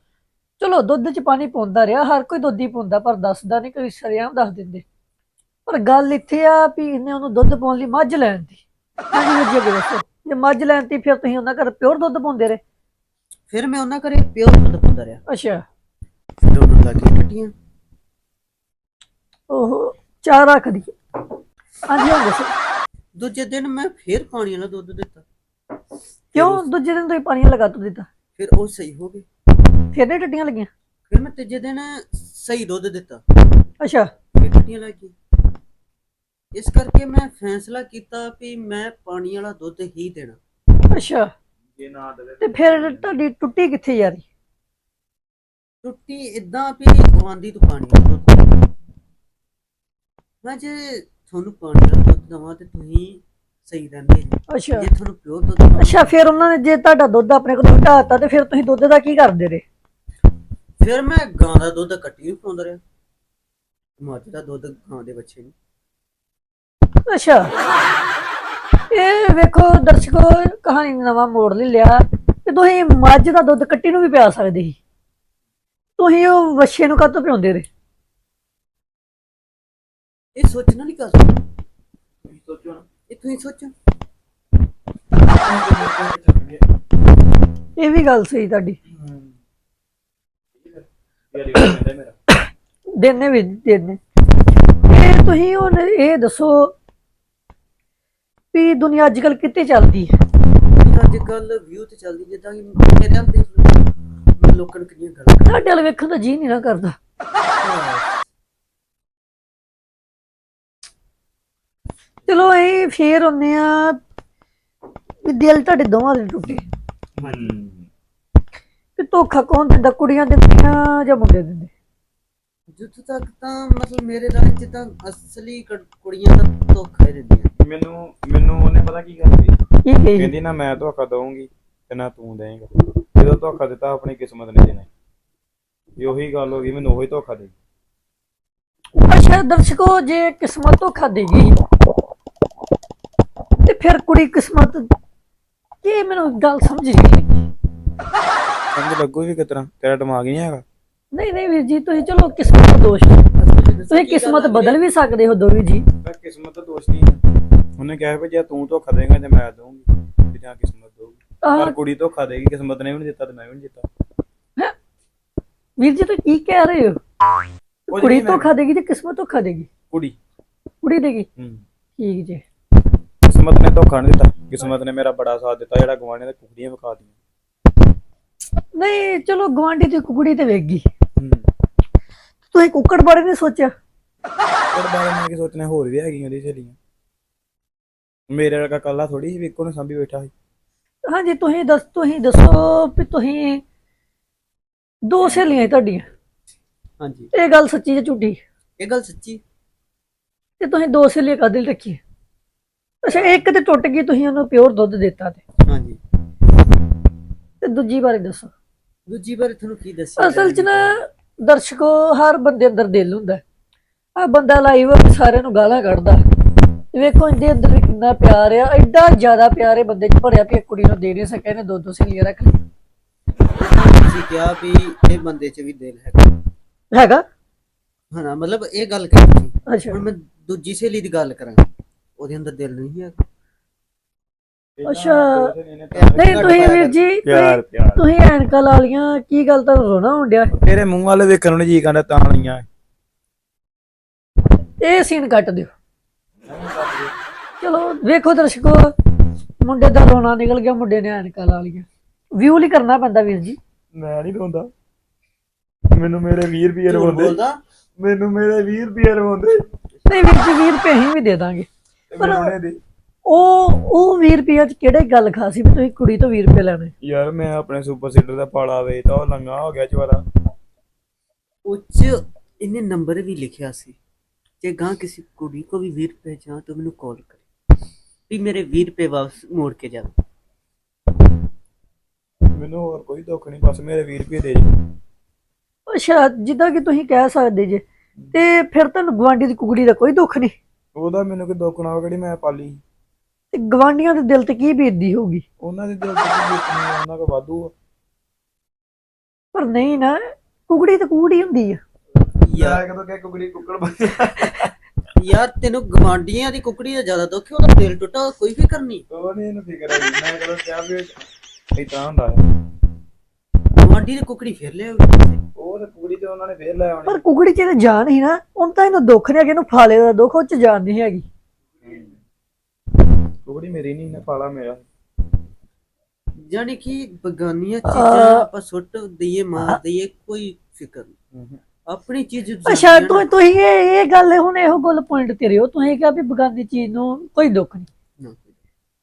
ਚਲੋ ਦੁੱਧ 'ਚ ਪਾਣੀ ਪਾਉਂਦਾ ਰਿਹਾ ਹਰ ਕੋਈ ਦੁੱਧ ਹੀ ਪਾਉਂਦਾ ਪਰ ਦੱਸਦਾ ਨਹੀਂ ਕੋਈ ਸ਼ਰੇਆਮ ਦੱਸ ਦਿੰਦੇ। ਪਰ ਗੱਲ ਇੱਥੇ ਆ ਵੀ ਇਹਨੇ ਉਹਨੂੰ ਦੁੱਧ ਪਾਉਣ ਲਈ ਮੱਝ ਲੈਣ ਦੀ। ਹਾਂਜੀ ਵੀਰ ਜੀ ਅੱਗੇ ਦੱਸੋ। ਜੇ ਮੱਝ ਲੈਣ ਤੀ ਫਿਰ ਤੁਸੀਂ ਉਹਨਾਂ ਘਰ ਪਿਓਰ ਦੁੱਧ ਪਾਉਂਦੇ ਰਹੇ। ਫਿਰ ਮੈਂ ਉਹਨਾਂ ਘਰੇ ਪਿਓਰ ਦੁੱਧ ਪਾਉਂਦਾ ਰਿਹਾ। ਅੱਛਾ। ਫਿਰ ਉਹਨਾਂ ਲੱਗੇ ਟੱਟੀਆਂ ਉਹ ਚਾਹ ਰੱਖ ਦੀ। ਹਾਂਜੀ ਹੁਣ ਦੱਸੋ। ਦੂਜੇ ਦਿਨ ਮੈਂ ਫਿਰ ਪਾਣੀ ਵਾਲਾ ਦੁੱਧ ਦਿੱਤਾ। ਕਿਉਂ? ਦੂਜੇ ਦਿਨ ਤੁਸੀਂ ਪਾਣੀ ਲਗਾ ਤੋ ਦਿੱਤਾ। ਫਿਰ ਉਹ ਸਹੀ ਹੋ ਗਏ। ਫਿਰ ਨਹੀਂ ਟੱਟੀਆਂ ਲੱਗੀਆਂ? ਫਿਰ ਮੈਂ ਤੀਜੇ ਦਿਨ ਸਹੀ ਦੁੱਧ ਦਿੱਤਾ। ਅੱਛਾ। ਫਿਰ ਟੱਟੀਆਂ ਲੱਗ ਗਈਆਂ। ਇਸ ਕਰਕੇ ਮੈਂ ਫੈਸਲਾ ਕੀਤਾ ਵੀ ਮੈਂ ਪਾਣੀ ਵਾਲਾ ਦੁੱਧ ਹੀ ਦੇਣਾ। ਅੱਛਾ। ਜੇ ਨਾ ਦੇਵੇ ਤੇ ਫਿਰ ਤੁਹਾਡੀ ਟੁੱਟੀ ਕਿੱਥੇ ਯਾਰੀ ਟੁੱਟੀ ਇਦਾਂ ਵੀ ਗਵਾਂਦੀ ਤੂੰ ਪਾਣੀ ਦੁੱਧ ਮੈਂ ਜੇ ਤੁਹਾਨੂੰ ਪਾਣੀ ਦੁੱਧ ਦਵਾਂ ਤੇ ਤੁਸੀਂ ਸਹੀ ਰਹਿੰਦੇ ਜੀ। ਅੱਛਾ। ਜੇ ਤੁਹਾਨੂੰ ਪਿਓਰ ਦੁੱਧ ਦਵਾਂ। ਅੱਛਾ ਫਿਰ ਉਹਨਾਂ ਨੇ ਜੇ ਤੁਹਾਡਾ ਦੁੱਧ ਆਪਣੇ ਕੋਲ ਹਟਾਤਾ ਤੇ ਫਿਰ ਤੁਸੀਂ ਦੁੱਧ ਦਾ ਕੀ ਕਰਦੇ ਰਹੇ? ਫਿਰ ਮੈਂ ਗਾਂ ਦਾ ਦੁੱਧ ਕੱਟੀ ਪਾਉਂਦਾ ਰਿਹਾ। ਮੱਝ ਦਾ ਦੁੱਧ ਗਾਂ ਦੇ ਬੱਚੇ ਨੂੰ। ਅੱਛਾ। ਇਹ ਵੇਖੋ ਦਰਸ਼ਕੋ ਕਹਾਣੀ ਨੂੰ ਨਵਾਂ ਮੋੜ ਲੈ ਲਿਆ। ਕਿ ਤੁਸੀਂ ਮੱਝ ਦਾ ਦੁੱਧ ਕੱਟੀ ਨੂੰ ਵੀ ਪਿਆ ਸਕਦੇ ਸੀ। ਤੁਸੀਂ ਉਹ ਵੱਛੇ ਨੂੰ ਕਾਹਤੋਂ ਪਿਆਉਂਦੇ ਰਹੇ? ਇਹ ਸੋਚਣਾ ਨਹੀਂ ਕਰ ਤੁਸੀਂ ਸੋਚੋ ਨਾ। ਇਹ ਤੁਸੀਂ ਸੋਚੋ। ਇਹ ਵੀ ਗੱਲ ਸਹੀ ਤੁਹਾਡੀ। ਦੇਨੇ ਵੀ ਦੇਨੇ। ਇਹ ਤੁਸੀਂ ਹੁਣ ਇਹ ਦੱਸੋ ਵੀ ਦੁਨੀਆ ਅੱਜ ਕੱਲ ਕਿੱਥੇ ਚੱਲਦੀ ਹੈ? ਅੱਜ ਕੱਲ ਵਿਊ ਤੇ ਚੱਲਦੀ ਜਿੱਦਾਂ ਕਿ ਮੇਰੇ ਨਾਲ ਲੋਕਾਂ ਨੂੰ ਕਿੰਨੀਆਂ ਗੱਲਾਂ ਤੁਹਾਡੇ ਵੱਲ ਵੇਖਣ ਦਾ ਜੀ ਨਹੀਂ ਨਾ ਕਰਦਾ। ਇਹ ਫੇਰ ਹੁੰਨੇ ਆ ਵੀ ਦਿਲ ਤੁਹਾਡੇ ਦੋਵਾਂ ਦੇ ਟੁੱਟੇ। ਵੀ ਧੋਖਾ ਕੌਣ ਦਿੰਦਾ ਕੁੜੀਆਂ ਦਿੰਦੀਆਂ ਜਾਂ ਮੁੰਡੇ ਦਿੰਦੇ? ਜਿੱਥੋਂ ਤੱਕ ਤਾਂ ਮਤਲਬ ਮੇਰੇ ਨਾਲ ਜਿੱਦਾਂ ਅਸਲੀ ਕ- ਕੁੜੀਆਂ ਦਾ ਧੋਖਾ ਹੀ ਦਿੰਦੀਆਂ। ਮੈਨੂੰ ਮੈਨੂੰ ਉਹਨੇ ਪਤਾ ਕੀ ਗੱਲ ਕਹੀ? ਕੀ ਕਹੀ? ਕਹਿੰਦੀ ਨਾ ਮੈਂ ਧੋਖਾ ਦਊਂਗੀ ਤੇ ਨਾ ਤੂੰ ਦੇਂਗਾ। ਜਦੋਂ ਧੋਖਾ ਦਿੱਤਾ ਆਪਣੀ ਕਿਸਮਤ ਨੇ ਦੇਣਾ ਵੀ ਉਹੀ ਗੱਲ ਹੋ ਗਈ ਮੈਨੂੰ ਉਹੀ ਧੋਖਾ ਦੇ। ਅੱਛਾ ਦਰਸ਼ਕੋ ਜੇ ਕਿਸਮਤ ਧੋਖਾ ਦੇਗੀ। ਤੇ ਫਿਰ ਕੁੜੀ ਕਿਸਮਤ ਇਹ ਮੈਨੂੰ ਗੱਲ ਸਮਝ ਨਹੀਂ ਲੱਗੀ ਸਮਝ ਲੱਗੂ ਵੀ ਕਿਤਨਾ ਤੇਰਾ ਦਿਮਾਗ ਹੀ ਨਹੀਂ ਹੈਗਾ। ਨਹੀਂ ਨਹੀਂ ਵੀਰ ਜੀ ਤੁਸੀਂ ਚਲੋ ਕਿਸਮਤ ਦਾ ਦੋਸ਼ ਤੁਸੀਂ ਕਿਸਮਤ ਬਦਲ ਵੀ ਸਕਦੇ ਹੋ ਦੋਵੇਂ ਜੀ। ਕਿਸਮਤ ਦਾ ਦੋਸ਼ ਨਹੀਂ ਹੈ। ਉਹਨੇ ਕਿਹਾ ਵੀ ਜੇ ਤੂੰ ਧੋਖਾ ਦੇਂਗਾ ਤੇ ਮੈਂ ਦਊਂਗੀ ਤੇ ਜਾਂ ਕਿਸਮਤ ਦਊਗੀ। ਪਰ ਕੁੜੀ ਧੋਖਾ ਦੇਗੀ ਕਿਸਮਤ ਨੇ ਵੀ ਨਹੀਂ ਦਿੱਤਾ ਤੇ ਮੈਂ ਵੀ ਨਹੀਂ ਦਿੱਤਾ। ਵੀਰ ਜੀ ਤੁਸੀਂ ਕੀ ਕਹਿ ਰਹੇ ਹੋ? ਕੁੜੀ ਧੋਖਾ ਦੇਗੀ ਤੇ ਕਿਸਮਤ ਧੋਖਾ ਦੇਗੀ? ਕੁੜੀ। ਕੁੜੀ ਦੇਗੀ? ਹੂੰ। ਠੀਕ ਜੀ। ਕਿਸਮਤ ਨੇ ਧੋਖਾ ਨਹੀਂ ਦਿੱਤਾ। ਕਿਸਮਤ ਨੇ ਮੇਰਾ ਬੜਾ ਸਾਥ ਦਿੱਤਾ ਜਿਹੜਾ ਗਵਾਂਢੀਆਂ ਦੇ ਕੁਕੜੀਆਂ ਵਿਖਾ ਦੀਆਂ ਨਹੀਂ ਚਲੋ ਗਵਾਂਢੀ ਦੀ ਕੁੜੀ ਤੇ ਵੇਖ ਗਈ। ਤੁਸੀਂ ਕੁੱਕੜ ਬਾਰੇ ਨਹੀਂ ਸੋਚਿਆ? ਪਰ ਬਾਰੇ ਮੈਂ ਕੀ ਸੋਚਣਾ ਹੋਰ ਵੀ ਹੈਗੀਆਂ ਉਹਦੀ ਸਹੇਲੀਆਂ। ਮੇਰੇ ਵਰਗਾ ਕੱਲਾ ਥੋੜੀ ਸੀ ਵੀ ਇੱਕੋ ਨੂੰ ਸਾਂਭੀ ਬੈਠਾ ਸੀ। ਹਾਂਜੀ ਤੁਸੀਂ ਦੱਸ ਤੁਸੀਂ ਦੱਸੋ ਵੀ ਤੁਸੀਂ ਦੋ ਸਹੇਲੀਆਂ ਸੀ ਤੁਹਾਡੀਆਂ। ਹਾਂਜੀ। ਇਹ ਗੱਲ ਸੱਚੀ ਜਾਂ ਝੂਠੀ? ਇਹ ਗੱਲ ਸੱਚੀ। ਤੇ ਤੁਸੀਂ ਦੋ ਸਹੇਲੀਆਂ ਕਾਹਦੇ ਲਈ ਰੱਖੀ ਅੱਛਾ ਇੱਕ ਤੇ ਟੁੱਟ ਗਈ ਤੁਸੀਂ ਉਹਨੂੰ ਪਿਓਰ ਦੁੱਧ ਦਿੱਤਾ ਤੇ। ਹਾਂਜੀ। ਤੇ ਦੂਜੀ ਬਾਰੇ ਦੱਸੋ। ਦੂਜੀ ਵਾਰ ਤੁਹਾਨੂੰ ਕੀ ਦੱਸਿਆ ਅਸਲ 'ਚ ਨਾ ਦਰਸ਼ਕੋ ਹਰ ਬੰਦੇ ਅੰਦਰ ਦਿਲ ਹੁੰਦਾ ਆ ਬੰਦਾ ਲਾਈਵ ਸਾਰਿਆਂ ਨੂੰ ਗਾਲਾਂ ਕੱਢਦਾ। ਵੇਖੋ ਇਹਦੇ ਅੰਦਰ ਵੀ ਕਿੰਨਾ ਪਿਆਰ ਆ। ਐਡਾ ਜ਼ਿਆਦਾ ਪਿਆਰ ਇਹ ਬੰਦੇ 'ਚ ਭਰਿਆ ਇਹ ਕੁੜੀ ਨੂੰ ਦੇ ਨਹੀਂ ਸਕਿਆ ਇਹਨੇ ਦੋ ਦੋ ਸਹੇਲੀਆਂ ਰੱਖ ਲਈ ਤੁਸੀਂ ਕਿਹਾ ਵੀ ਇਹ ਬੰਦੇ 'ਚ ਵੀ ਦਿਲ ਹੈ ਹੈਗਾ? ਹਾਂ ਮਤਲਬ ਇਹ ਗੱਲ ਕਹੀ ਤੁਸੀਂ ਅੱਛਾ। ਹੁਣ ਮੈਂ ਦੂਜੀ ਸਹੇਲੀ ਦੀ ਗੱਲ ਕਰਾਂ। ਉਹਦੇ ਅੰਦਰ ਦਿਲ ਨਹੀਂ ਹੈ ਅੱਛਾ। ਨਹੀਂ ਤੁਸੀਂ ਵੀਰ ਜੀ ਪਿਆਰ ਤੁਸੀਂ- ਪਿਆਰ ਤੁਸੀਂ ਐਨਕਾਂ ਲਾ ਲੀਆਂ ਕੀ ਗੱਲ ਤਾਂ ਰੋਣਾ ਹੁੰਦਿਆ? ਤੇਰੇ ਮੂੰਹ ਵਾਲੇ ਵੇਖਣ ਨੂੰ ਜੀ ਕਹਿੰਦਾ ਤਾਂ ਲਈਆਂ ਇਹ ਸੀਨ ਕੱਟ ਦਿਓ। ਚਲੋ ਵੇਖੋ ਦਰਸ਼ਕੋ ਮੁੰਡੇ ਦਾ ਰੋਣਾ ਨਿਕਲ ਗਿਆ ਮੁੰਡੇ ਨੇ ਐਨਕਾਂ ਲਾ ਲੀਆਂ ਵਿਊ ਲਈ ਕਰਨਾ ਪੈਂਦਾ ਵੀਰ ਜੀ। ਮੈਂ ਨਹੀਂ ਰੋਂਦਾ। ਮੈਨੂੰ ਮੇਰੇ 20 ਰੁਪਏ ਝੂਠ ਬੋਲਦਾ? ਮੈਨੂੰ ਮੇਰੇ 20 ਰੁਪਏ ਰਵਾਉਂਦੇ ਨਹੀਂ ਵੀਰ ਜੀ 20 ਰੁਪਏ ਅਸੀਂ ਵੀ ਦੇ ਦਾਂਗੇ। ਉਹਨੇ ਦੇ। ਉਹ ਉਹ 20 ਰੁਪਏ ਚ ਕਿਹੜੇ ਗੱਲ ਖਾਸੀ ਵੀ ਤੁਸੀਂ ਕੁੜੀ ਤੋਂ 20 ਰੁਪਏ ਲੈਣੇ? ਯਾਰ ਮੈਂ ਆਪਣੇ ਸੁਪਰ ਸੀਡਰ ਦਾ ਪਾਲਾ ਵੇਚਦਾ ਉਹ ਲੰਗਾ ਹੋ ਗਿਆ ਚਵਾਰਾ ਉੱਚ ਇਹਨੇ ਨੰਬਰ ਵੀ ਲਿਖਿਆ ਸੀ। ਜੇ ਗਾਂ ਕਿਸੇ ਕੁੜੀ ਕੋ ਵੀ 20 ਰੁਪਏ ਚਾਹ ਤਾਂ ਮੈਨੂੰ ਕਾਲ ਕਰੇ। ਵੀ ਮੇਰੇ 20 ਰੁਪਏ ਵਾਪਸ ਮੋੜ ਕੇ ਜਾ ਮੈਨੂੰ ਹੋਰ ਕੋਈ ਦੁੱਖ ਨਹੀਂ ਬਸ ਮੇਰੇ 20 ਰੁਪਏ ਦੇ ਦੇ ਅੱਛਾ ਜਿੱਦਾਂ ਕਿ ਤੁਸੀਂ ਕਹਿ ਸਕਦੇ ਜੇ। ਤੇ ਫਿਰ ਤੁਹਾਨੂੰ ਗਵਾਂਢੀ ਦੀ ਕੁੜੀ ਦਾ ਕੋਈ ਦੁੱਖ ਨਹੀਂ ਉਹਦਾ ਮੈਨੂੰ ਕੋਈ ਦੁੱਖ ਨਾ ਹੋਵੇ ਕਿਹੜੀ ਮੈਂ ਪਾਲੀ ਤੇ ਗਵਾਂਢੀਆਂ ਦੇ ਦਿਲ ਤੇ ਕੀ ਬੀਤਦੀ ਹੋਊਗੀ? ਉਹਨਾਂ ਦੇ ਦਿਲ ਤੇ ਕੀ ਬੀਤਣੀ ਆ, ਉਹਨਾਂ ਕੋ ਵਾਧੂ ਆ। ਪਰ ਨਹੀਂ ਨਾ ਕੁਕੜੀ ਤਾਂ ਕੁਕੜੀ ਹੁੰਦੀ ਆ। ਯਾਰ ਕਦੋਂ ਕਿ ਕੁਕੜੀ ਕੁੱਕੜ ਬਣ ਯਾਰ ਤੈਨੂੰ ਗਵਾਂਡੀਆਂ ਦੀ ਕੁਕੜੀ ਦਾ ਜ਼ਿਆਦਾ ਦੁੱਖ ਹੈ ਉਹਦਾ ਦਿਲ ਟੁੱਟਾ ਕੋਈ ਫਿਕਰ ਨਹੀਂ। ਉਹ ਨਹੀਂ ਇਹਨੂੰ ਫਿਕਰ ਹੈ ਮੈਂ ਕਦੋਂ ਕਿਹਾ ਵੀ ਇਦਾਂ ਹੁੰਦਾ ਹੈ ਗਵਾਂਡੀ ਦੀ ਕੁਕੜੀ ਫਿਰ ਲਿਆ ਉਹ ਤੇ ਕੁਕੜੀ ਤੇ ਉਹਨਾਂ ਨੇ ਫੇਰ ਲੈ ਆਉਣੀ ਪਰ ਕੁਕੜੀ ਚ ਤਾਂ ਜਾਨ ਹੀ ਨਾ ਹੁਣ ਤਾਂ ਇਹਨੂੰ ਦੁੱਖ ਨਹੀਂ ਹੈਗਾ ਇਹਨੂੰ ਫਾਲੇ ਦਾ ਦੁੱਖ ਉਹ ਚ ਜਾਨ ਨਹੀਂ ਹੈਗੀ। ਕੁਕੜੀ ਮੇਰੀ ਨਹੀਂ ਨਾ ਫਾਲਾ ਮੇਰਾ। ਜਾਨੀ ਕਿ ਬਗਾਨੀਆਂ ਚੀਜ਼ਾਂ ਆਪਾਂ ਸੁੱਟ ਦਈਏ ਮਾਰ ਦਈਏ ਕੋਈ ਫਿਕਰ ਨਹੀਂ। ਆਪਣੀ ਚੀਜ਼ ਅੱਛਾ ਜਾਂਦੀ ਤੂੰ ਤੁਸੀਂ ਇਹ ਇਹ ਗੱਲ ਹੁਣ ਇਹੋ ਗੱਲ ਪੁਆਇੰਟ ਤੇ ਰਿਓ। ਤੁਸੀਂ ਕਿਹਾ ਵੀ ਬਗਾਨੀ ਚੀਜ਼ ਨੂੰ ਕੋਈ ਦੁੱਖ ਨਹੀਂ। ਨਾ।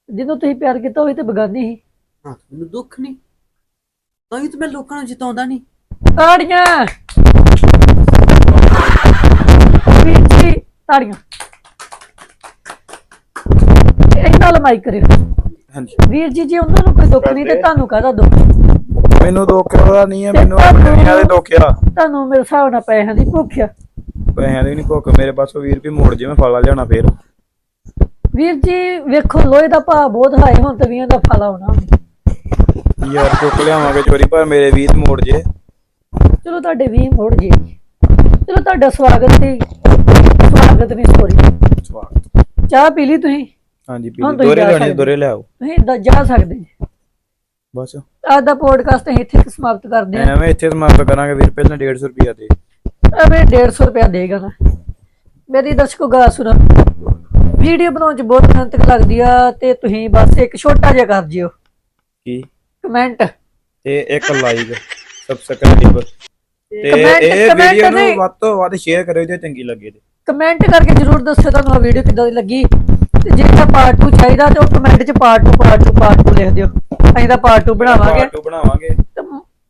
ਜਿਹਨੂੰ ਤੁਸੀਂ ਪਿਆਰ ਕੀਤਾ ਹੋਵੇ ਤੇ ਬਗਾਨੀ ਹੀ। ਹਾਂ ਮੈਨੂੰ ਦੁੱਖ ਨਹੀਂ। ਤਾਂ ਹੀ ਤਾਂ ਮੈਂ ਲੋਕਾਂ ਨੂੰ ਜਿਤਾਉਂਦਾ ਨਹੀਂ। ਤਾੜੀਆਂ। ਵੀਰ ਜੀ ਤਾੜੀਆਂ। ਇਹ ਨਾਲ ਮਾਈਕ ਕਰਿਓ। ਹਾਂਜੀ। ਵੀਰ ਜੀ ਜੇ ਉਹਨਾਂ ਨੂੰ ਕੋਈ ਦੁੱਖ ਨਹੀਂ ਤੇ ਤੁਹਾਨੂੰ ਕਾਹਦਾ ਦੁੱਖ? ਮੈਨੂੰ ਦੁੱਖ ਉਹਦਾ ਨਹੀਂ ਹੈ ਮੈਨੂੰ ਤੇ ਆਪਣੇ ਦੁਨੀਆ ਦੇ ਦੁੱਖ ਆ। ਤੁਹਾਨੂੰ ਮੇਰੇ ਹਿਸਾਬ ਨਾਲ ਪੈਸਿਆਂ ਦੀ ਭੁੱਖ ਆ। ਪੈਸਿਆਂ ਦੀ ਨਹੀਂ ਭੁੱਖ ਮੇਰੇ ਪਾਸੋਂ 20 ਰੁਪਏ ਮੋੜ ਜੇ ਮੈਂ ਫਾਲਾ ਲਿਆਉਣਾ ਫੇਰ। ਵੀਰ ਜੀ ਵੇਖੋ ਲੋਹੇ ਦਾ ਭਾਅ ਬਹੁਤ ਹਾਈ ਹੁਣ ਤੇ 20 ਦਾ ਫਾਲਾ ਹੋਣਾ ਯਾਰ ਚੁੱਕ ਲਿਆਵਾਂਗੇ ਚੋਰੀ ਪਰ ਮੇਰੇ 20 ਮੋੜ ਜੇ। ਚਲੋ ਤੁਹਾਡੇ 20 ਮੋੜ ਜੀ ਚਲੋ ਤੁਹਾਡਾ ਸਵਾਗਤ ਤੇ ਸਵਾਗਤ ਨਹੀਂ ਸੋਰੀ ਸਵਾਗਤ। ਚਾਹ ਪੀ ਲਈ ਤੁਸੀਂ? ਹਾਂਜੀ ਪੀ ਲਈ। ਤੁਸੀਂ ਦੋਰੇ ਜਾ ਲਿਆਉਣੀ ਸਕਦੇ। ਦੋਰੇ ਲਿਆਓ। ਤੁਸੀਂ ਦ- ਜਾ ਸਕਦੇ ਜੀ ਬਸ। ਅੱਜ ਦਾ ਪੋਡਕਾਸਟ ਅਸੀਂ ਇੱਥੇ ਸਮਾਪਤ ਕਰਦੇ ਹਾਂ। ਐਵੇਂ ਇੱਥੇ ਸਮਾਪਤ ਕਰਾਂਗੇ ਵੀਰ ਪਹਿਲਾਂ 150 ਰੁਪਿਆ ਤੇ ਐਵੇਂ 150 ਰੁਪਇਆ ਦੇਗਾ ਨਾ ਮੇਰੀ ਦਰਸ਼ਕੋ ਗੱਲ ਸੁਣੋ। ਵੀਡੀਓ ਬਣਾਉਣ ਚ ਬਹੁਤ ਮਿਹਨਤ ਲੱਗਦੀ ਆ ਤੇ ਤੁਸੀਂ ਬਸ ਇੱਕ ਛੋਟਾ ਜਿਹਾ ਕਰ ਜਿਓ। ਕੀ? ਕਮੈਂਟ। ਤੇ ਇੱਕ ਲਾਈਕ ਸਬਸਕ੍ਰਾਈਬ। ਤੇ comment- ਇਹ comment ਵੀਡੀਓ ਨੂੰ। ਵੱਧ ਤੋਂ ਵੱਧ ਸ਼ੇਅਰ ਕਰਿਓ ਜੇ ਚੰਗੀ ਲੱਗੇ ਤੇ। ਕਮੈਂਟ ਕਰਕੇ ਜਰੂਰ ਦੱਸਿਓ ਤੁਹਾਨੂੰ ਆ ਵੀਡੀਓ ਕਿੱਦਾਂ ਦੀ ਲੱਗੀ। ਤੇ ਜੇ ਤਾਂ ਪਾਰਟ 2 ਚਾਹੀਦਾ ਤੇ ਉਹ ਕਮੈਂਟ 'ਚ ਪਾਰਟ 2 ਪਾਰਟ 2 ਪਾਰਟ 2 ਲਿਖ ਦਿਓ। ਅਸੀਂ ਤਾਂ ਪਾਰਟ 2 ਬਣਾਵਾਂਗੇ। ਪਾਰਟ 2 ਬਣਾਵਾਂਗੇ।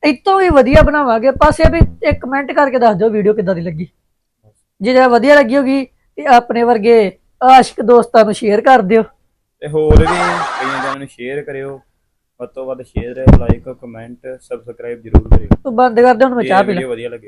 ਤੇ ਇਤੋਂ ਵੀ ਵਧੀਆ ਬਣਾਵਾਂਗੇ। ਪਾਸੇ ਵੀ ਇੱਕ ਕਮੈਂਟ ਕਰਕੇ ਦੱਸ ਦਿਓ ਵੀਡੀਓ ਕਿੱਦਾਂ ਦੀ ਲੱਗੀ। ਜੇ ਜਿਹੜਾ ਵਧੀਆ ਲੱਗੀ ਹੋਗੀ ਤੇ ਆਪਣੇ ਵਰਗੇ ਆਸ਼ਿਕ ਦੋਸਤਾਂ ਨੂੰ ਸ਼ੇਅਰ ਕਰ ਦਿਓ। ਤੇ ਹੋਰ ਵੀ ਕਈਆਂ ਜਣਾਂ ਨੂੰ ਸ਼ੇਅਰ ਕਰਿਓ। ਵੱਧ ਤੋਂ ਵੱਧ ਸ਼ੇਅਰ ਲਾਈਕ ਕਮੈਂਟ ਸਬਸਕ੍ਰਾਈਬ ਜ਼ਰੂਰ ਕਰਿਓ। ਤੂੰ ਬੰਦ ਕਰ ਦੇ ਹੁਣ ਮੈਂ ਚਾਹ ਪੀ ਲਾਂ। ਵੀਡੀਓ ਵਧੀਆ ਲੱਗੇ।